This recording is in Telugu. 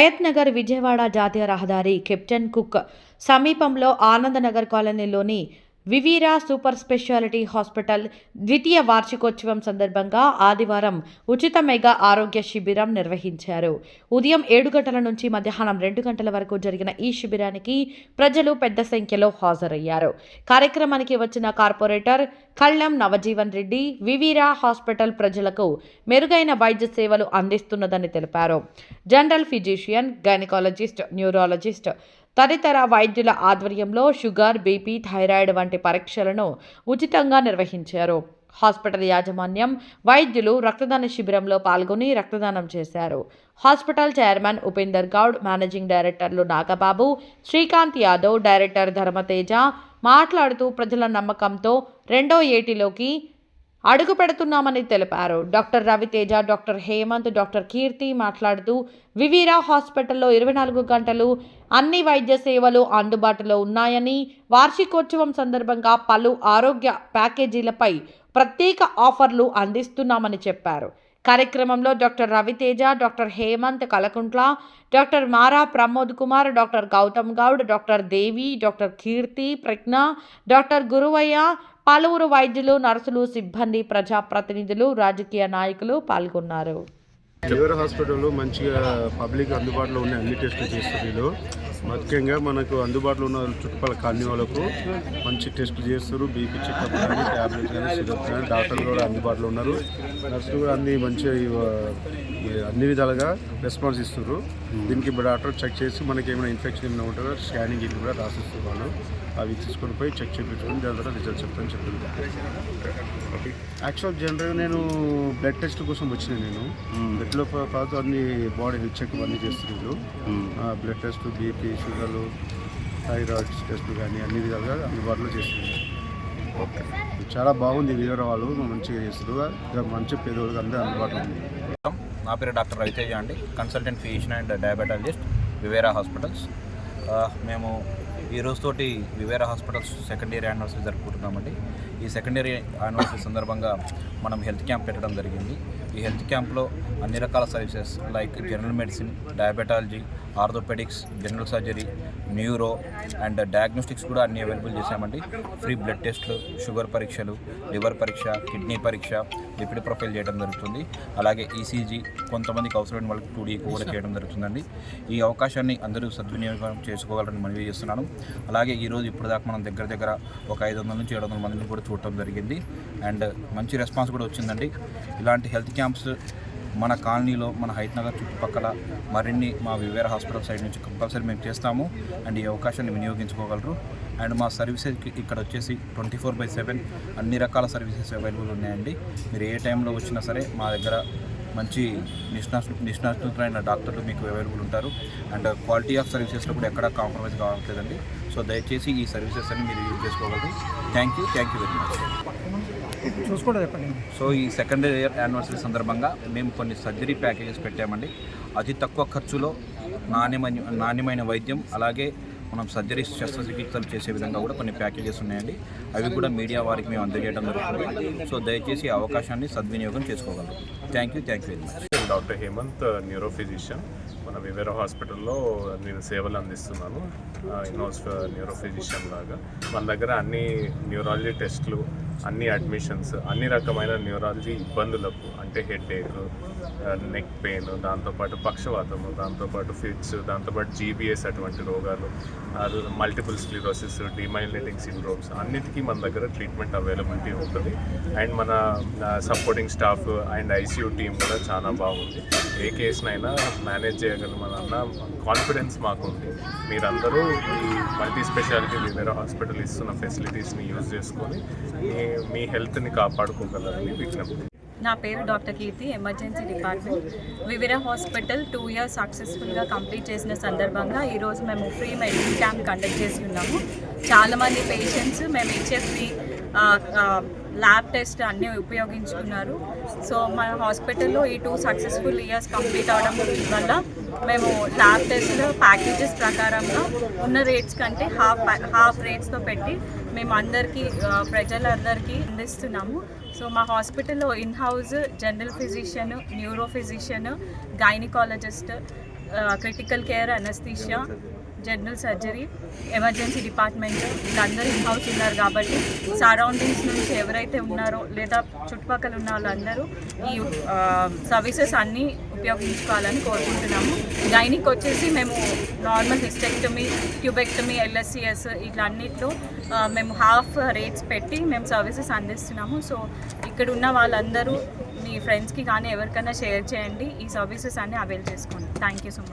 హయత్ నగర్ విజయవాడ జాతీయ రహదారి కెప్టెన్ కుక్ సమీపంలో ఆనందనగర్ కాలనీలోని వివీరా సూపర్ స్పెషాలిటీ హాస్పిటల్ ద్వితీయ వార్షికోత్సవం సందర్భంగా ఆదివారం ఉచిత మెగా ఆరోగ్య శిబిరం నిర్వహించారు. ఉదయం ఏడు గంటల నుంచి మధ్యాహ్నం రెండు గంటల వరకు జరిగిన ఈ శిబిరానికి ప్రజలు పెద్ద సంఖ్యలో హాజరయ్యారు. కార్యక్రమానికి వచ్చిన కార్పొరేటర్ కళ్ళం నవజీవన్ రెడ్డి వివీరా హాస్పిటల్ ప్రజలకు మెరుగైన వైద్య సేవలు అందిస్తున్నదని తెలిపారు. జనరల్ ఫిజిషియన్ గైనకాలజిస్ట్ న్యూరాలజిస్ట్ తదితర వైద్యుల ఆధ్వర్యంలో షుగర్ బీపీ థైరాయిడ్ వంటి పరీక్షలను ఉచితంగా నిర్వహించారు. హాస్పిటల్ యాజమాన్యం వైద్యులు రక్తదాన శిబిరంలో పాల్గొని రక్తదానం చేశారు. Hospital chairman Upender Goud managing డైరెక్టర్లు నాగబాబు శ్రీకాంత్ యాదవ్ డైరెక్టర్ ధర్మతేజ మాట్లాడుతూ ప్రజల నమ్మకంతో రెండో ఏటిలోకి అడుగు పెడుతున్నామని తెలిపారు. Doctor Raviteja doctor Hemanth doctor Keerthi మాట్లాడుతూ వివీరా హాస్పిటల్లో ఇరవై నాలుగు గంటలు అన్ని వైద్య సేవలు అందుబాటులో ఉన్నాయని వార్షికోత్సవం సందర్భంగా పలు ఆరోగ్య ప్యాకేజీలపై ప్రత్యేక ఆఫర్లు అందిస్తున్నామని చెప్పారు. కార్యక్రమంలో doctor Raviteja doctor Hemanth Kalakuntla doctor Mara Pramod Kumar doctor Gautam Goud doctor Devi doctor Keerthi Pragna doctor Guruvaiah పలువురు వైద్యులు నర్సులు సిబ్బంది ప్రజాప్రతినిధులు రాజకీయ నాయకులు పాల్గొన్నారు. హాస్పిటల్ హాస్పిటల్లో మంచిగా పబ్లిక్ అందుబాటులో ఉన్న అన్ని టెస్టులు చేస్తారు ముఖ్యంగా మనకు అందుబాటులో ఉన్న చుట్టుపక్కల కాలనీ వాళ్ళకు మంచి టెస్టులు చేస్తారు. బీపీ చెకప్ కానీ ట్యాబ్లెట్ కానీ సిరప్ కానీ డాక్టర్లు కూడా అందుబాటులో ఉన్నారు. నర్సులు కూడా అన్ని ఈ అన్ని విధాలుగా రెస్పాన్స్ ఇస్తారు దీనికి డాక్టర్ చెక్ చేసి మనకి ఏమైనా ఇన్ఫెక్షన్ ఏమైనా ఉంటుందో స్కానింగ్ ఇవి కూడా రాసిస్తారు వాళ్ళు. అవి తీసుకొని పోయి చెక్ చేయించుకొని దాని తర్వాత రిజల్ట్ చెప్తాను చెప్పింది. యాక్చువల్ జనరల్గా నేను బ్లడ్ టెస్ట్ కోసం వచ్చిన నేను. బ్లడ్లో కాదు అన్ని బాడీ హెల్త్ చెక్ అన్నీ చేస్తున్నారు. బ్లడ్ టెస్ట్ బీపీ షుగర్లు థైరాయిడ్ టెస్ట్ కానీ అన్ని విధాలుగా అందుబాటులో చేస్తున్నారు. చాలా బాగుంది వీరో వాళ్ళు మంచిగా చేస్తారు మంచి పేదోళ్ళకి అందరూ అందుబాటులో ఉంది. నా పేరు డాక్టర్ రవితేజ అండి. Consultant physician and diabetologist Vivera hospitals మేము ఈ రోజుతోటి Vivera hospitals second year anniversary జరుపుకుంటున్నామండి. ఈ సెకండ్ ఇయర్ యానివర్సరీ సందర్భంగా మనం హెల్త్ క్యాంప్ పెట్టడం జరిగింది. ఈ హెల్త్ క్యాంప్లో అన్ని రకాల services like general medicine diabetology orthopaedics general surgery neuro and diagnostics కూడా అన్ని అవైలబుల్ చేశామండి. ఫ్రీ బ్లడ్ టెస్ట్లు షుగర్ పరీక్షలు లివర్ పరీక్ష కిడ్నీ పరీక్ష లిపిడ్ ప్రొఫైల్ చేయడం జరుగుతుంది. అలాగే ఈసీజీ కొంతమందికి అవసరమైన వాళ్ళకి టూ డీకి కూడా చేయడం జరుగుతుందండి. ఈ అవకాశాన్ని అందరూ సద్వినియోగం చేసుకోగలరని మనవి చేస్తున్నాను. అలాగే ఈరోజు ఇప్పుడు దాకా మనం దగ్గర దగ్గర ఒక ఐదు వందల నుంచి ఏడు వందల మందిని కూడా చూడటం జరిగింది. అండ్ మంచి రెస్పాన్స్ కూడా వచ్చిందండి. ఇలాంటి హెల్త్ క్యాంప్స్ మన కాలనీలో మన హైత్ నగర్ చుట్టుపక్కల మరిన్ని మా వివేర హాస్పిటల్ సైడ్ నుంచి కంపల్సరీ మేము చేస్తాము. అండ్ ఈ అవకాశాన్ని వినియోగించుకోగలరు. అండ్ మా సర్వీసెస్ ఇక్కడ వచ్చేసి ట్వంటీ ఫోర్ బై సెవెన్ అన్ని రకాల సర్వీసెస్ అవైలబుల్ ఉన్నాయండి. మీరు ఏ టైంలో వచ్చినా సరే మా దగ్గర మంచి నిష్ణా నిష్ణాతులైన డాక్టర్లు మీకు అవైలబుల్ ఉంటారు. అండ్ క్వాలిటీ ఆఫ్ సర్వీసెస్లో కూడా ఎక్కడ కాంప్రమైజ్ కావట్లేదండి. సో దయచేసి ఈ సర్వీసెస్ అన్ని మీరు యూజ్ చేసుకోగలరు. Thank you. Thank you very much. చూసుకోండి చెప్పండి. సో ఈ సెకండ్ ఇయర్ యానివర్సరీ సందర్భంగా మేము కొన్ని సర్జరీ ప్యాకేజెస్ పెట్టామండి. అతి తక్కువ ఖర్చులో నాణ్యమైన నాణ్యమైన వైద్యం అలాగే మనం సర్జరీ శస్త్రచికిత్సలు చేసే విధంగా కూడా కొన్ని ప్యాకేజెస్ ఉన్నాయండి. అవి కూడా మీడియా వారికి మేము అందజేయడం జరుగుతుంది. సో దయచేసి ఈ అవకాశాన్ని సద్వినియోగం చేసుకోగలరు. Thank you thank you very much doctor Hemanth neuro physician మన వివేరా హాస్పిటల్లో నేను సేవలు అందిస్తున్నాను. ఇన్హౌస్ న్యూరో ఫిజిషియన్ లాగా. మన దగ్గర అన్ని న్యూరాలజీ టెస్ట్లు అన్ని అడ్మిషన్స్ అన్ని రకమైన న్యూరాలజీ ఇబ్బందులకు అంటే headache uh, neck pain దాంతోపాటు పక్షవాతము దాంతోపాటు ఫిట్స్ దాంతోపాటు జీబీఎస్ అటువంటి రోగాలు మల్టిపుల్ స్క్లిరోసిస్ డిమైలేటింగ్ సిండ్రోమ్స్ అన్నిటికీ మన దగ్గర ట్రీట్మెంట్ అవైలబిలిటీ ఉంటుంది. అండ్ మన supporting staff and ICU team కూడా చాలా బాగుంది. ఏ కేసునైనా మేనేజ్ చేయగలమన్న కాన్ఫిడెన్స్ మాకు ఉంది మీరందరూ ఈ మల్టీ స్పెషాలిటీ వివేరా హాస్పిటల్ ఇస్తున్న ఫెసిలిటీస్ని యూజ్ చేసుకొని మీ హెల్త్ని కాపాడుకోగలరని విజ్ఞప్తి నా పేరు doctor Keerthi emergency department. Vivera hospital two years సక్సెస్ఫుల్గా కంప్లీట్ చేసిన సందర్భంగా ఈరోజు మేము ఫ్రీ మెడికల్ క్యాంప్ కండక్ట్ చేసి ఉన్నాము చాలామంది పేషెంట్స్ మేము ఇచ్చే ఫ్రీ ల్యాబ్ టెస్ట్ అన్నీ ఉపయోగించుకున్నారు. సో మన హాస్పిటల్లో ఈ టూ సక్సెస్ఫుల్ ఇయర్స్ కంప్లీట్ అవడం వల్ల మేము ల్యాబ్ టెస్ట్ ప్యాకేజెస్ ప్రకారంగా ఉన్న రేట్స్ కంటే హాఫ్ హాఫ్ రేట్స్తో పెట్టి మేము అందరికీ ప్రజలందరికీ అందిస్తున్నాము. సో మా హాస్పిటల్లో in house general physician neuro physician gynaecologist critical care anaesthesia general surgery emergency department వీళ్ళందరూ ఇన్ హౌస్ ఉన్నారు కాబట్టి సరౌండింగ్స్ నుంచి ఎవరైతే ఉన్నారో లేదా చుట్టుపక్కల ఉన్న వాళ్ళందరూ ఈ సర్వీసెస్ అన్నీ ఉపయోగించుకోవాలని కోరుకుంటున్నాము. గైనిక్ వచ్చేసి మేము నార్మల్ హిస్టెక్టమీ ట్యూబెక్టమీ ఎల్ఎస్సిఎస్ ఇట్లా అన్నిట్లో మేము హాఫ్ రేట్స్ పెట్టి మేము సర్వీసెస్ అందిస్తున్నాము. సో ఇక్కడ ఉన్న వాళ్ళందరూ మీ ఫ్రెండ్స్కి కానీ ఎవరికైనా షేర్ చేయండి. ఈ సర్వీసెస్ అన్నీ అవైల్ చేసుకోండి. Thank you so much